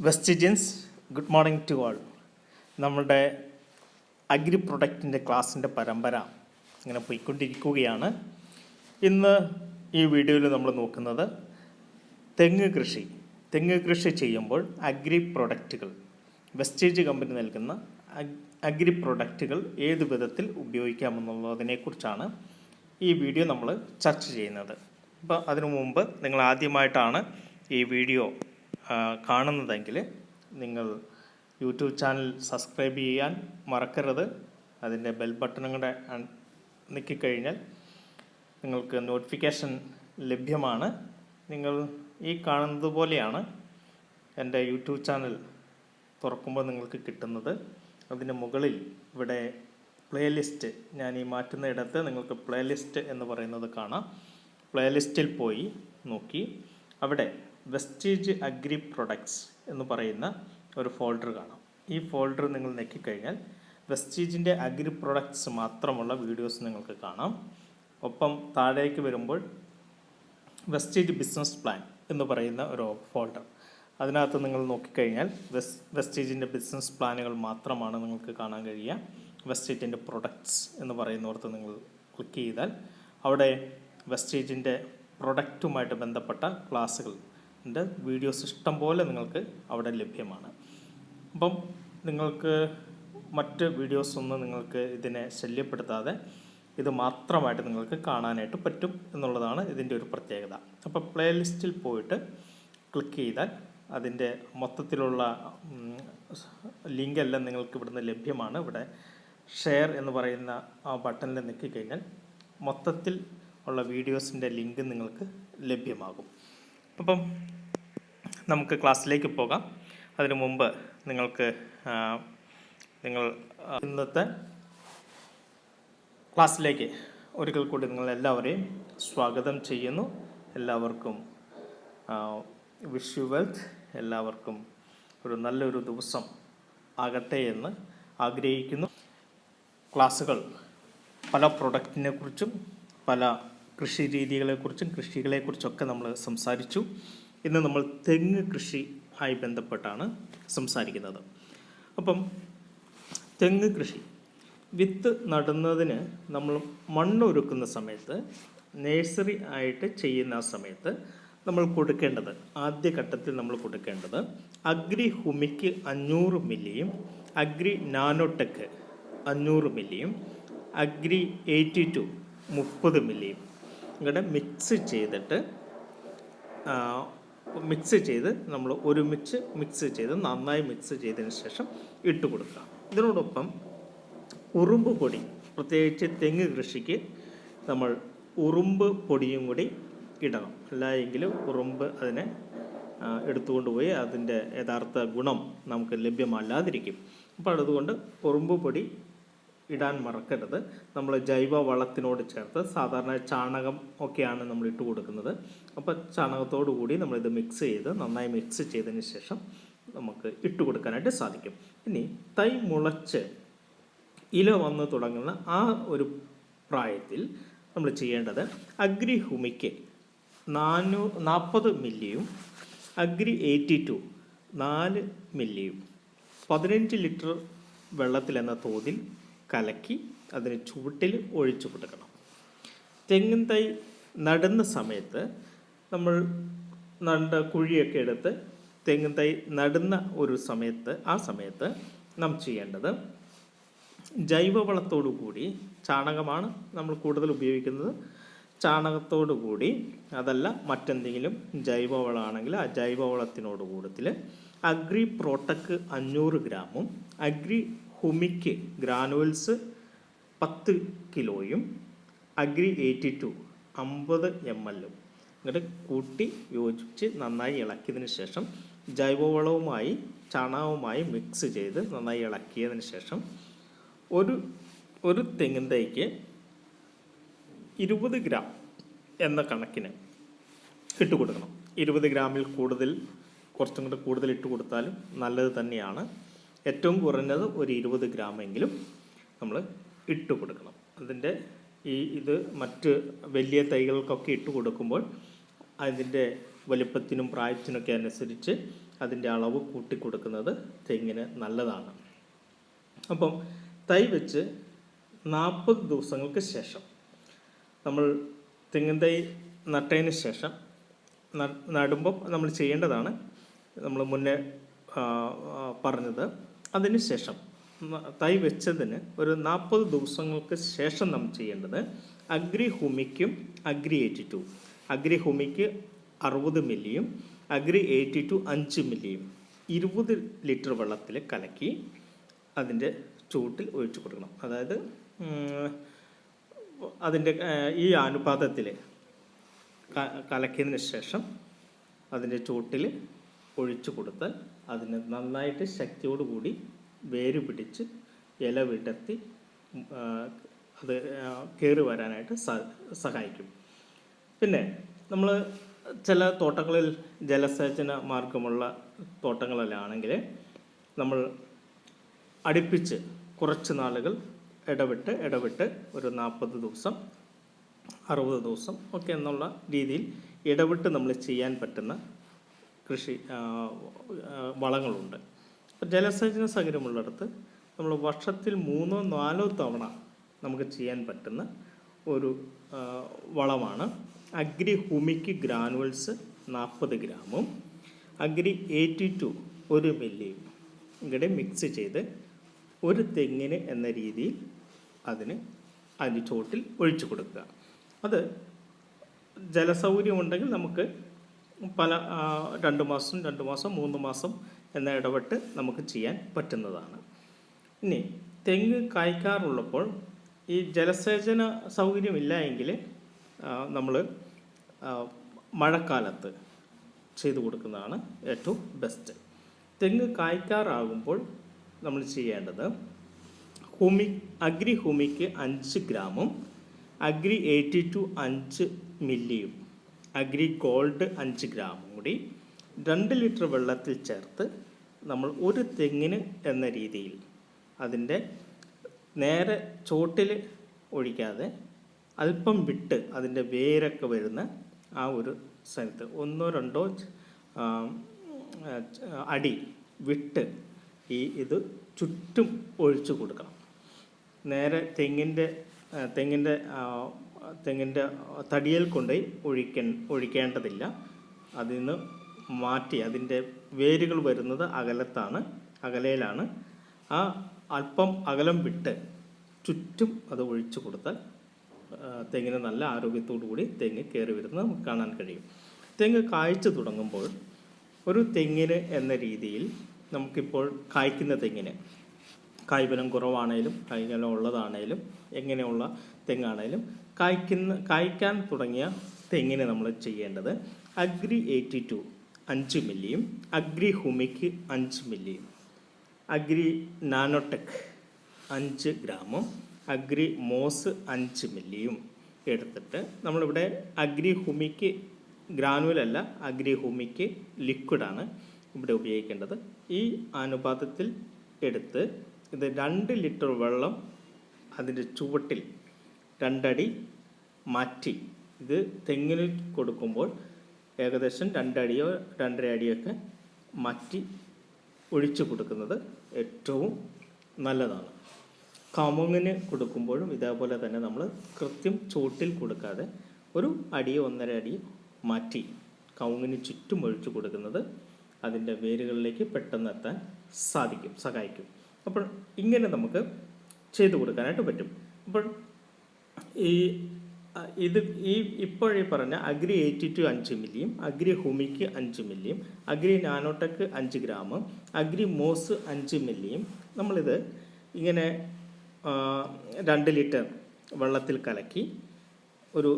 Vestigians good morning to all നമ്മുടെ agri പ്രൊഡക്റ്റിന്റെ ക്ലാസ്സിന്റെ പരമ്പര ഇങ്ങനെ പോയിക്കൊണ്ടിരിക്കുകയാണ്. ഇന്ന് ഈ വീഡിയോയിൽ നമ്മൾ നോക്കുന്നത് തെങ്ങ് കൃഷി. തെങ്ങ് കൃഷി ചെയ്യുമ്പോൾ അഗ്രി പ്രൊഡക്റ്റുകൾ വെസ്റ്റേജ് കമ്പനി നൽകുന്ന അഗ്- അഗ്രി പ്രൊഡക്റ്റുകൾ ഏത് വിധത്തിൽ ഉപയോഗിക്കാമെന്നുള്ളതിനെക്കുറിച്ചാണ് ഈ വീഡിയോ നമ്മൾ ചർച്ച ചെയ്യുന്നത്. അപ്പോൾ അതിനു മുമ്പ് നിങ്ങൾ ആദ്യമായിട്ടാണ് ഈ വീഡിയോ കാണുന്നതെങ്കിൽ നിങ്ങൾ യൂട്യൂബ് ചാനൽ സബ്സ്ക്രൈബ് ചെയ്യാൻ മറക്കരുത്. അതിന്റെ ബെൽ ബട്ടണും കൂടെ നിൽക്കിക്കഴിഞ്ഞാൽ നിങ്ങൾക്ക് നോട്ടിഫിക്കേഷൻ ലഭ്യമാണ്. നിങ്ങൾ ഈ കാണുന്നത് പോലെയാണ് എന്റെ യൂട്യൂബ് ചാനൽ തുറക്കുമ്പോൾ നിങ്ങൾക്ക് കിട്ടുന്നത്. അതിന് മുകളിൽ ഇവിടെ പ്ലേലിസ്റ്റ് ഞാൻ ഈ മാറ്റുന്ന ഇടത്ത് നിങ്ങൾക്ക് പ്ലേലിസ്റ്റ് എന്ന് പറയുന്നത് കാണാം. പ്ലേലിസ്റ്റിൽ പോയി നോക്കി. അവിടെ വെസ്റ്റേജ് അഗ്രി പ്രൊഡക്ട്സ് എന്ന് പറയുന്ന ഒരു ഫോൾഡർ കാണാം. ഈ ഫോൾഡർ നിങ്ങൾ ഞെക്കിക്കഴിഞ്ഞാൽ വെസ്റ്റേജിന്റെ അഗ്രി പ്രൊഡക്ട്സ് മാത്രമുള്ള വീഡിയോസ് നിങ്ങൾക്ക് കാണാം. ഒപ്പം താഴേക്ക് വരുമ്പോൾ വെസ്റ്റേജ് ബിസിനസ് പ്ലാൻ എന്ന് പറയുന്ന ഒരു ഫോൾഡർ അതിനകത്ത് നിങ്ങൾ നോക്കിക്കഴിഞ്ഞാൽ വെസ് വെസ്റ്റേജിന്റെ ബിസിനസ് പ്ലാനുകൾ മാത്രമാണ് നിങ്ങൾക്ക് കാണാൻ കഴിയുക. വെസ്റ്റേജിന്റെ പ്രൊഡക്ട്സ് എന്ന് പറയുന്നവർത്ത് നിങ്ങൾ ക്ലിക്ക് ചെയ്താൽ അവിടെ വെസ്റ്റേജിന്റെ പ്രൊഡക്റ്റുമായിട്ട് ബന്ധപ്പെട്ട ക്ലാസ്സുകൾ ഉണ്ട് വീഡിയോസ് ഇഷ്ടം പോലെ നിങ്ങൾക്ക് അവിടെ ലഭ്യമാണ്. അപ്പം നിങ്ങൾക്ക് മറ്റ് വീഡിയോസൊന്നും നിങ്ങൾക്ക് ഇതിനെ ശല്യപ്പെടുത്താതെ ഇത് മാത്രമായിട്ട് നിങ്ങൾക്ക് കാണാനായിട്ട് പറ്റും എന്നുള്ളതാണ് ഇതിന്റെ ഒരു പ്രത്യേകത. അപ്പോൾ പ്ലേലിസ്റ്റിൽ പോയിട്ട് ക്ലിക്ക് ചെയ്താൽ അതിന്റെ മൊത്തത്തിലുള്ള ലിങ്ക് എല്ലാം നിങ്ങൾക്ക് ഇവിടുന്ന് ലഭ്യമാണ്. ഇവിടെ ഷെയർ എന്ന് പറയുന്ന ആ ബട്ടണിൽ നിൽക്കിക്കഴിഞ്ഞാൽ മൊത്തത്തിൽ ഉള്ള വീഡിയോസിന്റെ ലിങ്ക് നിങ്ങൾക്ക് ലഭ്യമാകും. അപ്പം നമുക്ക് ക്ലാസ്സിലേക്ക് പോകാം. അതിനു മുമ്പ് നിങ്ങൾക്ക് നിങ്ങൾ ഇന്നത്തെ ക്ലാസ്സിലേക്ക് ഒരിക്കൽ കൂടി നിങ്ങൾ എല്ലാവരെയും സ്വാഗതം ചെയ്യുന്നു. എല്ലാവർക്കും വിഷ് വെൽത്ത് എല്ലാവർക്കും ഒരു നല്ലൊരു ദിവസം ആകട്ടെ എന്ന് ആഗ്രഹിക്കുന്നു. ക്ലാസ്സുകൾ പല പ്രൊഡക്റ്റിനെ കുറിച്ചും പല കൃഷി രീതികളെക്കുറിച്ചും കൃഷികളെക്കുറിച്ചൊക്കെ നമ്മൾ സംസാരിച്ചു. ഇന്ന് നമ്മൾ തെങ്ങ് കൃഷി ആയി ബന്ധപ്പെട്ടാണ് സംസാരിക്കുന്നത്. അപ്പം തെങ്ങ് കൃഷി വിത്ത് നടുന്നതിന് നമ്മൾ മണ്ണൊരുക്കുന്ന സമയത്ത് നേഴ്സറി ആയിട്ട് ചെയ്യുന്ന സമയത്ത് നമ്മൾ കൊടുക്കേണ്ടത് ആദ്യ ഘട്ടത്തിൽ നമ്മൾ കൊടുക്കേണ്ടത് അഗ്രി ഹുമിക്ക് അഞ്ഞൂറ് മില്ലിയും അഗ്രി നാനോടെക്ക് അഞ്ഞൂറ് മില്ലിയും അഗ്രി എയ്റ്റി ടു മുപ്പത് മില്ലിയും ഇങ്ങടെ മിക്സ് ചെയ്തിട്ട് മിക്സ് ചെയ്ത് നമ്മൾ ഒരുമിച്ച് മിക്സ് ചെയ്ത് നന്നായി മിക്സ് ചെയ്തതിന് ശേഷം ഇട്ട് കൊടുക്കുക. ഇതിനോടൊപ്പം ഉറുമ്പ് പൊടി പ്രത്യേകിച്ച് തെങ്ങ് കൃഷിക്ക് നമ്മൾ ഉറുമ്പ് പൊടിയും കൂടി ഇടണം. അല്ല എങ്കിൽ ഉറുമ്പ് അതിനെ എടുത്തുകൊണ്ട് പോയി അതിന്റെ യഥാർത്ഥ ഗുണം നമുക്ക് ലഭ്യമല്ലാതിരിക്കും. അപ്പോൾ അതുകൊണ്ട് ഉറുമ്പ് പൊടി ഇടാൻ മറക്കരുത്. നമ്മൾ ജൈവ വളത്തിനോട് ചേർത്ത് സാധാരണ ചാണകം ഒക്കെയാണ് നമ്മൾ ഇട്ട് കൊടുക്കുന്നത്. അപ്പോൾ ചാണകത്തോടു കൂടി നമ്മളിത് മിക്സ് ചെയ്ത് നന്നായി മിക്സ് ചെയ്തതിന് ശേഷം നമുക്ക് ഇട്ട് കൊടുക്കാനായിട്ട് സാധിക്കും. ഇനി തൈ മുളച്ച് ഇല വന്ന് തുടങ്ങുന്ന ആ ഒരു പ്രായത്തിൽ നമ്മൾ ചെയ്യേണ്ടത് അഗ്രി ഹുമിക്ക് നാനൂ നാൽപ്പത് മില്ലിയും അഗ്രി എയ്റ്റി ടു നാല് മില്ലിയും. പതിനഞ്ച് ലിറ്റർ വെള്ളത്തിലെന്ന തോതിൽ കലക്കി അതിന് ചുവട്ടിൽ ഒഴിച്ചു കൊടുക്കണം. തെങ്ങിൻ തൈ നടുന്ന സമയത്ത് നമ്മൾ നണ്ട കുഴിയൊക്കെ എടുത്ത് തെങ്ങിൻ തൈ നടുന്ന ഒരു സമയത്ത് ആ സമയത്ത് നാം ചെയ്യേണ്ടത് ജൈവവളത്തോടു കൂടി ചാണകമാണ് നമ്മൾ കൂടുതൽ ഉപയോഗിക്കുന്നത്. ചാണകത്തോടു കൂടി അതല്ല മറ്റെന്തെങ്കിലും ജൈവവളമാണെങ്കിൽ ആ ജൈവവളത്തിനോട് കൂടുതൽ അഗ്രി പ്രോട്ടക്ക് അഞ്ഞൂറ് ഗ്രാമും അഗ്രി ഹുമിക്ക് ഗ്രാനുവൽസ് പത്ത് കിലോയും അഗ്രി എയ്റ്റി ടു അമ്പത് എം എല്ലും. എന്നിട്ട് കൂട്ടി യോജിച്ച് നന്നായി ഇളക്കിയതിന് ശേഷം ജൈവവളവുമായി ചാണകവുമായി മിക്സ് ചെയ്ത് നന്നായി ഇളക്കിയതിന് ശേഷം ഒരു ഒരു തെങ്ങിൻ തൈക്ക് ഇരുപത് ഗ്രാം എന്ന കണക്കിന് ഇട്ട് കൊടുക്കണം. ഇരുപത് ഗ്രാമിൽ കൂടുതൽ കുറച്ചും കൂടെ കൂടുതൽ ഇട്ട് കൊടുത്താലും നല്ലത് തന്നെയാണ്. ഏറ്റവും കുറഞ്ഞത് ഒരു ഇരുപത് ഗ്രാമെങ്കിലും നമ്മൾ ഇട്ട് കൊടുക്കണം. അതിന്റെ ഈ ഇത് മറ്റ് വലിയ തൈകൾക്കൊക്കെ ഇട്ട് കൊടുക്കുമ്പോൾ അതിന്റെ വലുപ്പത്തിനും പ്രായത്തിനൊക്കെ അനുസരിച്ച് അതിന്റെ അളവ് കൂട്ടി കൊടുക്കുന്നത് തെങ്ങിന് നല്ലതാണ്. അപ്പം തൈ വെച്ച് നാൽപ്പത് ദിവസങ്ങൾക്ക് ശേഷം നമ്മൾ തെങ്ങിൻ തൈ നട്ടതിന് ശേഷം നടുമ്പോൾ നടുമ്പം നമ്മൾ ചെയ്യേണ്ടതാണ്. നമ്മൾ മുന്നേ പറഞ്ഞത് അതിന് ശേഷം ന- തൈ വെച്ചതിന് ഒരു നാൽപ്പത് ദിവസങ്ങൾക്ക് ശേഷം നാം ചെയ്യേണ്ടത് agri ഹുമിക്കും agri eighty two. Agri humic അറുപത് മില്ലിയും അഗ്രി എയ്റ്റി ടു അഞ്ച് മില്ലിയും. ഇരുപത് ലിറ്റർ വെള്ളത്തിൽ കലക്കി അതിന്റെ ചൂട്ടിൽ ഒഴിച്ചു കൊടുക്കണം. അതായത് അതിന്റെ ഈ അനുപാതത്തിൽ കലക്കിയതിന് ശേഷം അതിന്റെ ചൂട്ടിൽ ഒഴിച്ചു കൊടുത്താൽ അതിന് നന്നായിട്ട് ശക്തിയോടുകൂടി വേര് പിടിച്ച് ഇല വിടർത്തി അത് കയറി വരാനായിട്ട് സഹായിക്കും. പിന്നെ നമ്മൾ ചില തോട്ടങ്ങളിൽ ജലസേചന മാർഗമുള്ള തോട്ടങ്ങളിലാണെങ്കിൽ നമ്മൾ അടുപ്പിച്ച് കുറച്ച് നാളുകൾ ഇടവിട്ട് ഇടവിട്ട് ഒരു നാൽപ്പത് ദിവസം അറുപത് ദിവസം ഒക്കെ എന്നുള്ള രീതിയിൽ ഇടവിട്ട് നമ്മൾ ചെയ്യാൻ പറ്റുന്ന കൃഷി വളങ്ങളുണ്ട്. ജലസേചന സൗകര്യമുള്ളിടത്ത് നമ്മൾ വർഷത്തിൽ മൂന്നോ നാലോ തവണ നമുക്ക് ചെയ്യാൻ പറ്റുന്ന ഒരു വളമാണ് അഗ്രി ഹുമിക്ക് ഗ്രാനുവൽസ് നാൽപ്പത് ഗ്രാമും അഗ്രി എയ്റ്റി ടു ഒരു മില്ലിയും ഇവിടെ മിക്സ് ചെയ്ത് ഒരു തെങ്ങിന് എന്ന രീതിയിൽ അതിന് അതിന്റെ ചോട്ടിൽ ഒഴിച്ചു കൊടുക്കുക. അത് ജലസൗകര്യമുണ്ടെങ്കിൽ നമുക്ക് പല രണ്ട് മാസം രണ്ട് മാസം മൂന്ന് മാസം എന്ന ഇടപെട്ട് നമുക്ക് ചെയ്യാൻ പറ്റുന്നതാണ്. ഇനി തെങ്ങ് കായ്ക്കാറുള്ളപ്പോൾ ഈ ജലസേചന സൗകര്യമില്ല എങ്കിൽ നമ്മൾ മഴക്കാലത്ത് ചെയ്തു കൊടുക്കുന്നതാണ് ഏറ്റവും ബെസ്റ്റ്. തെങ്ങ് കായ്ക്കാറാകുമ്പോൾ നമ്മൾ ചെയ്യേണ്ടത് ഹൂമി അഗ്രി ഹുമിക്ക് അഞ്ച് ഗ്രാമും അഗ്രി എയ്റ്റി ടു അഞ്ച് മില്ലിയും അഗ്രി ഗോൾഡ് അഞ്ച് ഗ്രാമും കൂടി രണ്ട് ലിറ്റർ വെള്ളത്തിൽ ചേർത്ത് നമ്മൾ ഒരു തെങ്ങിന് എന്ന രീതിയിൽ അതിന്റെ നേരെ ചോട്ടിൽ ഒഴിക്കാതെ അല്പം വിട്ട് അതിന്റെ വേരൊക്കെ വരുന്ന ആ ഒരു സ്ഥലത്ത് ഒന്നോ രണ്ടോ അടി വിട്ട് ഈ ഇത് ചുറ്റും ഒഴിച്ചു കൊടുക്കണം. നേരെ തെങ്ങിന്റെ തെങ്ങിന്റെ തെങ്ങിന്റെ തടിയിൽ കൊണ്ടുപോയി ഒഴിക്ക ഒഴിക്കേണ്ടതില്ല. അതിൽ നിന്ന് മാറ്റി അതിന്റെ വേരുകൾ വരുന്നത് അകലത്താണ് അകലയിലാണ് ആ അല്പം അകലം വിട്ട് ചുറ്റും അത് ഒഴിച്ചു കൊടുത്താൽ തെങ്ങിന് നല്ല ആരോഗ്യത്തോടു കൂടി തെങ്ങ് കയറി വരുന്നത് നമുക്ക് കാണാൻ കഴിയും. തെങ്ങ് കായ്ച്ചു തുടങ്ങുമ്പോൾ ഒരു തെങ്ങിന് എന്ന രീതിയിൽ നമുക്കിപ്പോൾ കായ്ക്കുന്ന തെങ്ങിന് കായ്ഫലം കുറവാണേലും കായ്ഫലം ഉള്ളതാണേലും എങ്ങനെയുള്ള തെങ്ങാണേലും കായ്ക്കുന്ന കായ്ക്കാൻ തുടങ്ങിയ തെങ്ങിന് നമ്മൾ ചെയ്യേണ്ടത് അഗ്രി എയ്റ്റി ടു അഞ്ച് മില്ലിയും അഗ്രി ഹുമിക്ക് അഞ്ച് മില്ലിയും. അഗ്രി നാനോടെക് അഞ്ച് ഗ്രാമും അഗ്രി മോസ് അഞ്ച് മില്ലിയും എടുത്തിട്ട് നമ്മളിവിടെ അഗ്രി ഹുമിക്ക് ഗ്രാനുവലല്ല അഗ്രി ഹുമിക്ക് ലിക്വിഡാണ് ഇവിടെ ഉപയോഗിക്കേണ്ടത്. ഈ അനുപാതത്തിൽ എടുത്ത് ഇത് രണ്ട് ലിറ്റർ വെള്ളം അതിന്റെ ചുവട്ടിൽ രണ്ടടി മാറ്റി. ഇത് തെങ്ങിന് കൊടുക്കുമ്പോൾ ഏകദേശം രണ്ടടിയോ രണ്ടര അടിയൊക്കെ മാറ്റി ഒഴിച്ചു കൊടുക്കുന്നത് ഏറ്റവും നല്ലതാണ്. കമുങ്ങിന് കൊടുക്കുമ്പോഴും ഇതേപോലെ തന്നെ നമ്മൾ കൃത്യം ചൂട്ടിൽ കൊടുക്കാതെ ഒരു അടിയോ ഒന്നര അടി മാറ്റി കവുങ്ങിന് ചുറ്റും ഒഴിച്ചു കൊടുക്കുന്നത് അതിന്റെ വേരുകളിലേക്ക് പെട്ടെന്ന് എത്താൻ സാധിക്കും സഹായിക്കും. അപ്പോൾ ഇങ്ങനെ നമുക്ക് ചെയ്തു കൊടുക്കാനായിട്ട് പറ്റും. അപ്പോൾ ഈ ഇത് ഈ ഇപ്പോഴീ പറഞ്ഞ അഗ്രി എയ്റ്റി ടു അഞ്ച് മില്ലിയും അഗ്രി ഹുമിക്ക് അഞ്ച് മില്ലിയും അഗ്രി നാനോടെക് അഞ്ച് ഗ്രാമും അഗ്രി മോസ് അഞ്ച് മില്ലിയും നമ്മളിത് ഇങ്ങനെ രണ്ട് ലിറ്റർ വെള്ളത്തിൽ കലക്കി ഒരു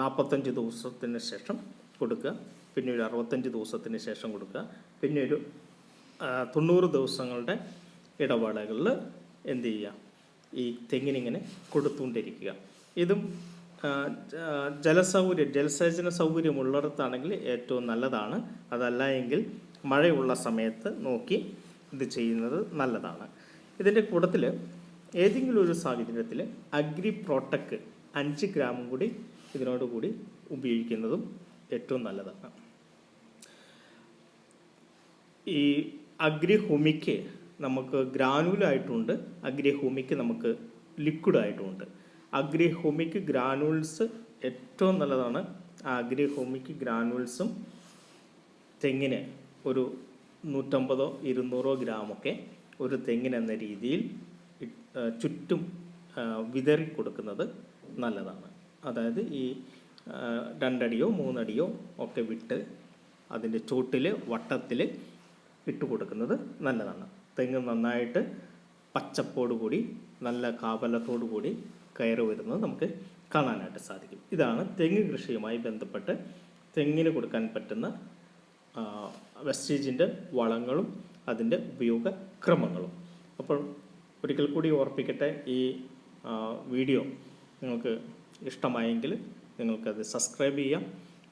നാൽപ്പത്തഞ്ച് ദിവസത്തിന് ശേഷം കൊടുക്കുക. പിന്നെ ഒരു അറുപത്തഞ്ച് ദിവസത്തിന് ശേഷം കൊടുക്കുക. പിന്നെ ഒരു തൊണ്ണൂറ് ദിവസങ്ങളുടെ ഇടവേളകളിൽ എന്ത് ചെയ്യുക? ഈ തെങ്ങിനിങ്ങനെ കൊടുത്തുകൊണ്ടിരിക്കുക. ഇതും ജലസൗകര്യം ജലസേചന സൗകര്യം ഉള്ളിടത്താണെങ്കിൽ ഏറ്റവും നല്ലതാണ്. അതല്ല എങ്കിൽ മഴയുള്ള സമയത്ത് നോക്കി ഇത് ചെയ്യുന്നത് നല്ലതാണ്. ഇതിന്റെ കൂട്ടത്തിൽ ഏതെങ്കിലും ഒരു സാഹചര്യത്തിൽ അഗ്രി പ്രോട്ടക്ക് അഞ്ച് ഗ്രാമും കൂടി ഇതിനോട് കൂടി ഉപയോഗിക്കുന്നതും ഏറ്റവും നല്ലതാണ്. ഈ അഗ്രിഹുമിക്ക് നമുക്ക് ഗ്രാനുലായിട്ടുണ്ട് അഗ്രിഹോമിക്ക് നമുക്ക് ലിക്വിഡായിട്ടുമുണ്ട് അഗ്രിഹോമിക്ക് ഗ്രാനുൾസ് ഏറ്റവും നല്ലതാണ്. ആ അഗ്രിഹുമിക്ക് ഗ്രാനുൾസും തെങ്ങിന് ഒരു നൂറ്റമ്പതോ ഇരുന്നൂറോ ഗ്രാമൊക്കെ ഒരു തെങ്ങിന് എന്ന രീതിയിൽ ചുറ്റും വിതറി കൊടുക്കുന്നത് നല്ലതാണ്. അതായത് ഈ രണ്ടടിയോ മൂന്നടിയോ ഒക്കെ വിട്ട് അതിന്റെ ചുവട്ടിൽ വട്ടത്തിൽ ഇട്ട് കൊടുക്കുന്നത് നല്ലതാണ്. തെങ്ങ് നന്നായിട്ട് പച്ചപ്പോട് കൂടി നല്ല കാവലത്തോടുകൂടി കയറി വരുന്നത് നമുക്ക് കാണാനായിട്ട് സാധിക്കും. ഇതാണ് തെങ്ങ് കൃഷിയുമായി ബന്ധപ്പെട്ട് തെങ്ങിന് കൊടുക്കാൻ പറ്റുന്ന വെസ്റ്റേജിന്റെ വളങ്ങളും അതിന്റെ ഉപയോഗ ക്രമങ്ങളും അപ്പോൾ ഒരിക്കൽ കൂടി ഓർപ്പിക്കട്ടെ ഈ വീഡിയോ. നിങ്ങൾക്ക് ഇഷ്ടമായെങ്കിൽ നിങ്ങൾക്കത് സബ്സ്ക്രൈബ് ചെയ്യാം.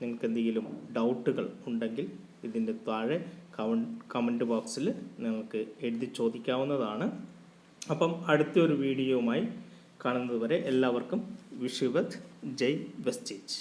നിങ്ങൾക്ക് എന്തെങ്കിലും ഡൗട്ടുകൾ ഉണ്ടെങ്കിൽ ഇതിന്റെ താഴെ കമന്റ് ബോക്സിൽ നിങ്ങൾക്ക് എഴുതി ചോദിക്കാവുന്നതാണ്. അപ്പം അടുത്തൊരു വീഡിയോയുമായി കാണുന്നതുവരെ എല്ലാവർക്കും വിഷുവത്. ജയ് വെസ്റ്റേജ്.